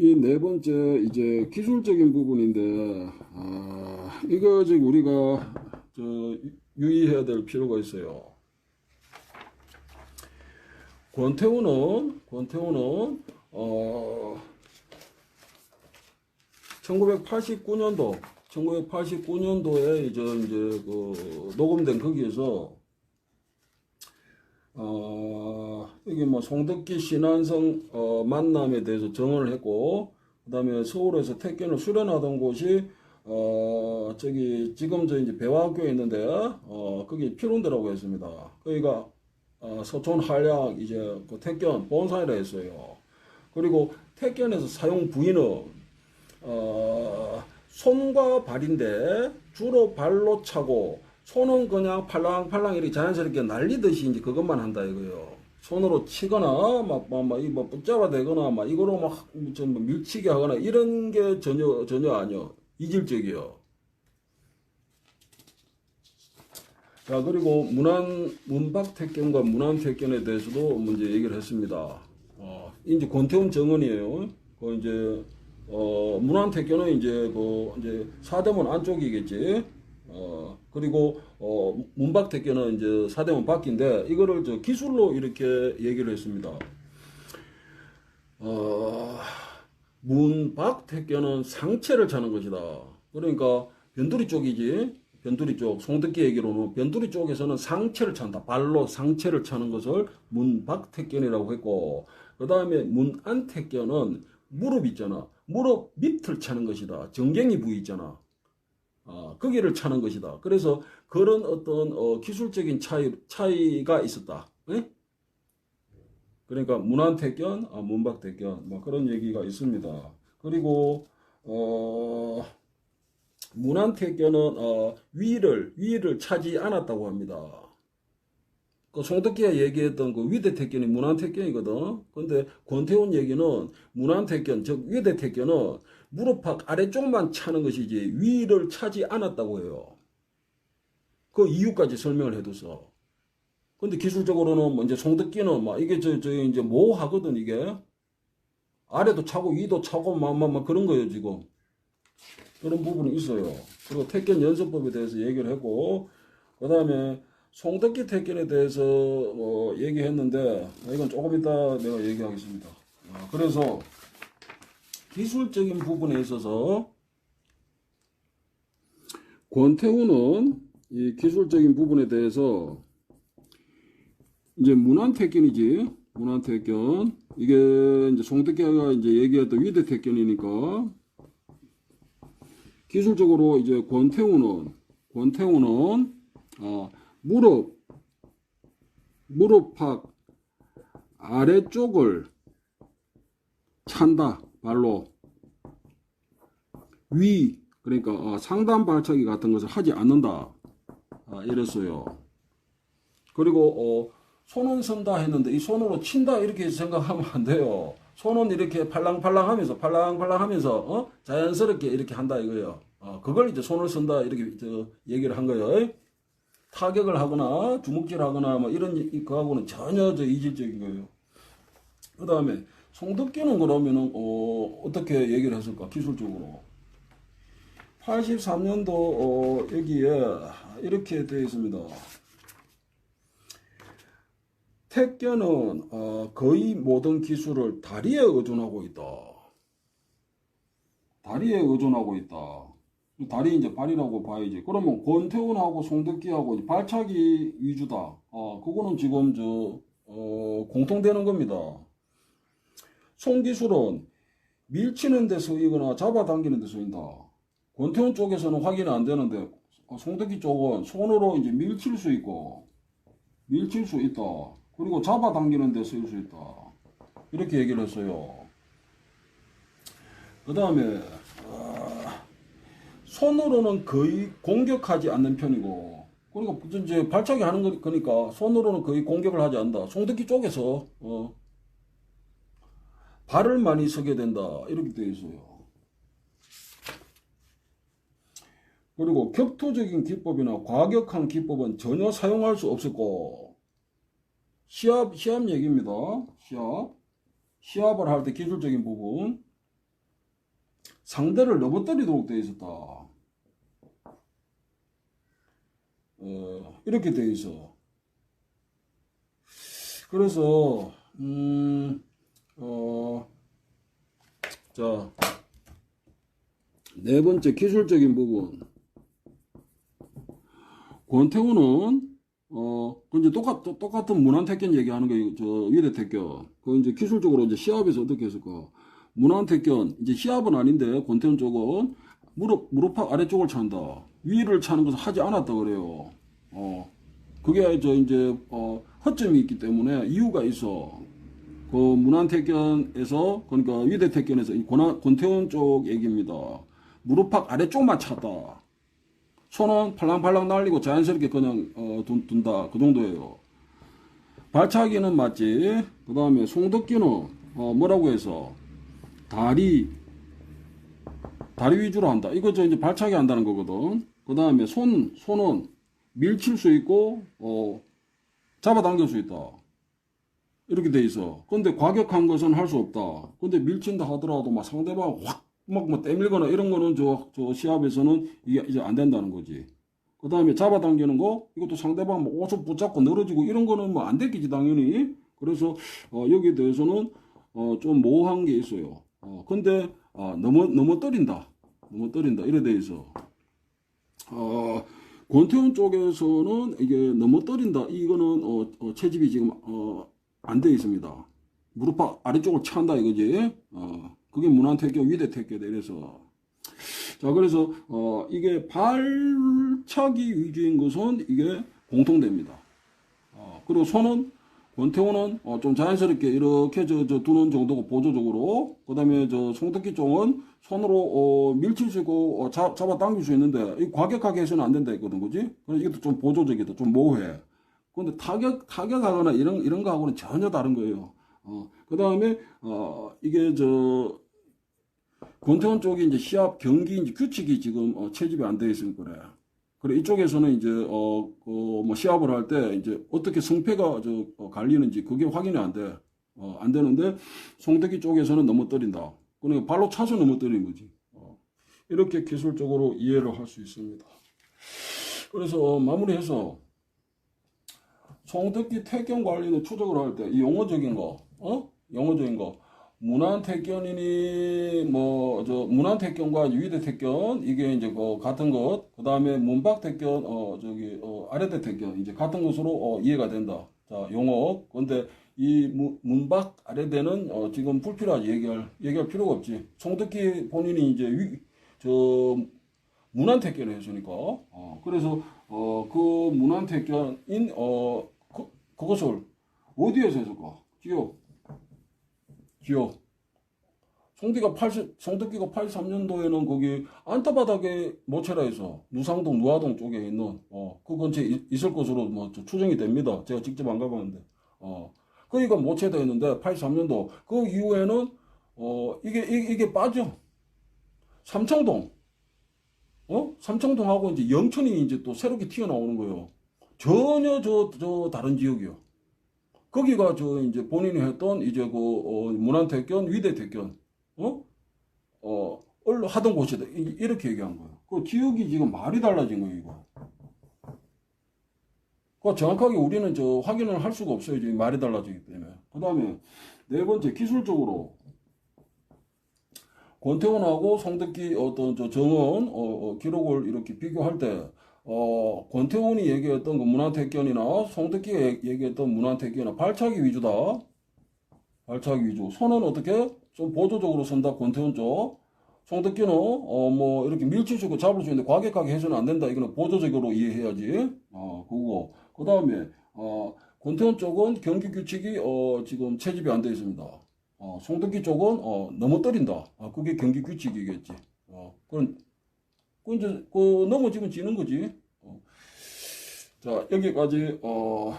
이 네 번째 이제 기술적인 부분인데 아, 이거 지금 우리가 저 유의해야 될 필요가 있어요. 권태우는 권태우는 어 1989년도 1989년도에 이제 이제 그 녹음된 거기에서 어, 여기 뭐 송덕기 신안성 어, 만남에 대해서 정언을 했고, 그 다음에 서울에서 택견을 수련하던 곳이, 어, 저기, 지금 저 이제 배화학교에 있는데, 어, 거기 피론대라고 했습니다. 거기가, 어, 서촌 한량 이제 그 택견 본사이라 했어요. 그리고 택견에서 사용 부위는, 어, 손과 발인데, 주로 발로 차고, 손은 그냥 팔랑팔랑 이렇게 자연스럽게 날리듯이 이제 그것만 한다 이거요. 손으로 치거나 막막이뭐 붙잡아 대거나 막 이거로 막좀 뭐 밀치게 하거나 이런 게 전혀 전혀 아니요. 이질적이요. 자 그리고 문안 문박 택견과 문안 택견에 대해서도 문제 얘기를 했습니다. 어, 이제 권태훈 정언이에요. 그 이제 어 문안 택견은 이제 그 이제 사대문 안쪽이겠지. 어, 그리고, 어, 문박택견은 이제 사대문 밖인데, 이거를 저 기술로 이렇게 얘기를 했습니다. 어, 문박택견은 상체를 차는 것이다. 그러니까, 변두리 쪽이지. 변두리 쪽, 송득기 얘기로는 변두리 쪽에서는 상체를 찬다. 발로 상체를 차는 것을 문박택견이라고 했고, 그 다음에 문안택견은 무릎 있잖아. 무릎 밑을 차는 것이다. 정갱이 부위 있잖아. 어, 거기를 차는 것이다. 그래서 그런 어떤 어, 기술적인 차이, 차이가 있었다. 예? 그러니까 문안택견, 아, 문박택견, 뭐 그런 얘기가 있습니다. 그리고 어, 문안택견은 어, 위를 위를 차지 않았다고 합니다. 그 송덕기가 얘기했던 그 위대택견이 문안택견이거든. 근데 권태훈 얘기는 문안택견, 즉 위대택견은 무릎팍 아래쪽만 차는 것이지 위를 차지 않았다고 해요. 그 이유까지 설명을 해둬서. 근데 기술적으로는 뭐 이제 송덕기는 막 이게 저, 저 이제 모호하거든 이게. 아래도 차고 위도 차고 막막 막 그런 거예요 지금. 그런 부분이 있어요. 그리고 택견 연습법에 대해서 얘기를 했고 그 다음에 송덕기 택견에 대해서 뭐 얘기했는데 이건 조금 이따 내가 얘기하겠습니다. 아, 그래서 기술적인 부분에 있어서 권태우는 이 기술적인 부분에 대해서 이제 문안택견이지 문안택견. 이게 이제 송덕기가 이제 얘기했던 위대택견이니까 기술적으로 이제 권태우는 권태우는 어, 무릎 무릎팍 아래쪽을 찬다 발로 위 그러니까 어, 상단 발차기 같은 것을 하지 않는다 아, 이랬어요. 그리고 어, 손은 선다 했는데 이 손으로 친다 이렇게 생각하면 안 돼요. 손은 이렇게 팔랑팔랑 하면서 팔랑팔랑 하면서 어? 자연스럽게 이렇게 한다 이거예요. 어, 그걸 이제 손을 쓴다 이렇게 저 얘기를 한 거예요. 타격을 하거나 주먹질 하거나 뭐 이런 이- 그하고는 전혀 저 이질적인 거예요. 그 다음에 송덕기는 그러면은 어, 어떻게 얘기를 했을까 기술적으로 83년도 어, 여기에 이렇게 되어 있습니다. 택견은 어, 거의 모든 기술을 다리에 의존하고 있다. 다리에 의존하고 있다. 다리 이제 발이라고 봐야지. 그러면 권태훈하고 송덕기하고 발차기 위주다. 어, 그거는 지금 저 어, 공통되는 겁니다. 송기술은 밀치는 데 쓰이거나 잡아당기는 데 쓰인다. 권태훈 쪽에서는 확인이 안 되는데 어, 송덕기 쪽은 손으로 이제 밀칠 수 있고 밀칠 수 있다. 그리고 잡아당기는 데 쓰일 수 있다. 이렇게 얘기를 했어요. 그 다음에 손으로는 거의 공격하지 않는 편이고 그러니까 이제 발차기 하는 거- 거니까 손으로는 거의 공격을 하지 않는다. 송덕기 쪽에서 어, 발을 많이 서게 된다. 이렇게 되어 있어요. 그리고 격투적인 기법이나 과격한 기법은 전혀 사용할 수 없었고 시합 시합 얘기입니다. 시합 시합을 할 때 기술적인 부분 상대를 넘어뜨리도록 되어 있었다. 어, 이렇게 되어 있어. 그래서, 음, 어, 자, 네 번째 기술적인 부분. 권태우는 어, 그 이제 똑같, 똑같은 문안 택견 얘기하는 거예요. 저, 위대 택견. 그 이제 기술적으로 이제 시합에서 어떻게 했을까. 문안 택견, 이제 시합은 아닌데, 권태훈 쪽은 무릎, 무릎팍 아래쪽을 찬다. 위를 차는 것을 하지 않았다 그래요. 어, 그게 저 이제, 어, 허점이 있기 때문에 이유가 있어. 그 문안택견에서, 그러니까 위대택견에서 이 권하, 권태훈 쪽 얘기입니다. 무릎팍 아래쪽만 찼다. 손은 팔랑팔랑 날리고 자연스럽게 그냥 어, 둔, 둔다 그 정도예요. 발차기는 맞지. 그 다음에 송덕기는 어, 뭐라고 해서 다리 다리 위주로 한다. 이거 저 이제 발차기 한다는 거거든. 그 다음에 손 손은 밀칠 수 있고 어, 잡아당길 수 있다. 이렇게 돼 있어. 근데 과격한 것은 할 수 없다. 근데 밀친다 하더라도 막 상대방 확 막뭐 때밀거나 이런 거는 저, 저 시합에서는 이게 이제 안 된다는 거지. 그 다음에 잡아당기는 거, 이것도 상대방 뭐 옷을 붙잡고 늘어지고 이런 거는 뭐안 되겠지, 당연히. 그래서, 어, 여기에 대해서는, 어, 좀 모호한 게 있어요. 어, 근데, 어, 떨린다. 너무 떨린다. 이래 돼 있어. 어, 권태훈 쪽에서는 이게 떨린다. 이거는, 어, 어, 채집이 지금, 어, 안 돼 있습니다. 무릎 아래쪽을 찬다 이거지. 어, 그게 문안택교, 위대택교다 이래서. 자, 그래서, 어, 이게 발차기 위주인 것은 이게 공통됩니다. 어, 그리고 손은, 권태호는 어, 좀 자연스럽게 이렇게 저, 저 두는 정도고 보조적으로. 그 다음에 저 송특기 쪽은 손으로 어, 밀칠 수 있고 어, 잡, 잡아 당길 수 있는데, 이 과격하게 해서는 안 된다 했거든, 그지? 그래서 이것도 좀 보조적이다, 좀 모호해. 근데 타격, 타격하거나 이런, 이런 거하고는 전혀 다른 거예요. 어, 그 다음에, 어, 이게 저, 권태원 쪽이 이제 시합 경기 이제 규칙이 지금 어, 채집이 안돼 있으니까 그래. 그래 이쪽에서는 이제 어, 그뭐 시합을 할 때 이제 어떻게 승패가 저 어, 갈리는지 그게 확인이 안 돼. 어, 안 되는데 송태기 쪽에서는 넘어뜨린다. 그러니까 발로 차서 넘어뜨리는 거지. 어, 이렇게 기술적으로 이해를 할 수 있습니다. 그래서 어, 마무리해서 송특기 태경 관리는 추적을 할 때 이 용어적인 거, 어? 용어적인 거. 문안택견이니 뭐 저 문안택견과 유의대택견 이게 이제 그 같은 것. 그 다음에 문박택견 어 저기 어 아래대택견 이제 같은 것으로 어 이해가 된다. 자 용어. 근데 이 문, 문박 아래대는 어 지금 불필요하지 얘기할 얘기할 필요가 없지. 송특기 본인이 이제 위, 저 문안택견을 했으니까. 어 그래서 어 그 문안택견인 어 그, 그것을 어디에서 했을까? 기억. 기억. 송기가 80, 송덕기가 83년도에는 거기 안타바닥에 모체라에서 누상동, 누화동 쪽에 있는, 어, 그 근처에 이- 있을 것으로 뭐저 추정이 됩니다. 제가 직접 안 가봤는데, 어. 거기가 모체다 했는데, 83년도. 그 이후에는, 어, 이게, 이게, 이게 빠져. 삼청동. 어? 삼청동하고 이제 영천이 이제 또 새롭게 튀어나오는 거예요. 전혀 저, 저 다른 지역이요. 거기가 저 이제 본인이 했던 이제 그 어, 문안택견, 위대택견, 어, 어, 얼 하던 곳이다 이- 이렇게 얘기한 거예요. 그 지역이 지금 말이 달라진 거예요, 이거. 그 정확하게 우리는 저 확인을 할 수가 없어요, 지금 말이 달라지기 때문에. 그 다음에 네 번째 기술적으로 권태원하고 송덕기 어떤 저 정원 어, 어, 기록을 이렇게 비교할 때 어, 권태훈이 얘기했던 그 문화택견이나 송특기가 얘- 얘기했던 문화택견이나 발차기 위주다. 발차기 위주. 손은 어떻게? 좀 보조적으로 쓴다. 권태훈 쪽. 송특기는 어, 뭐 이렇게 밀치시고 잡을 수 있는데 과격하게 해서는 안 된다. 이거는 보조적으로 이해해야지. 어, 그거. 그 다음에 어, 권태훈 쪽은 경기 규칙이 어, 지금 채집이 안돼 있습니다. 어, 송특기 쪽은 어, 넘어뜨린다. 아, 그게 경기 규칙이겠지. 어, 그건 그 이제 그 넘어지면 지는 거지. 어. 자 여기까지 어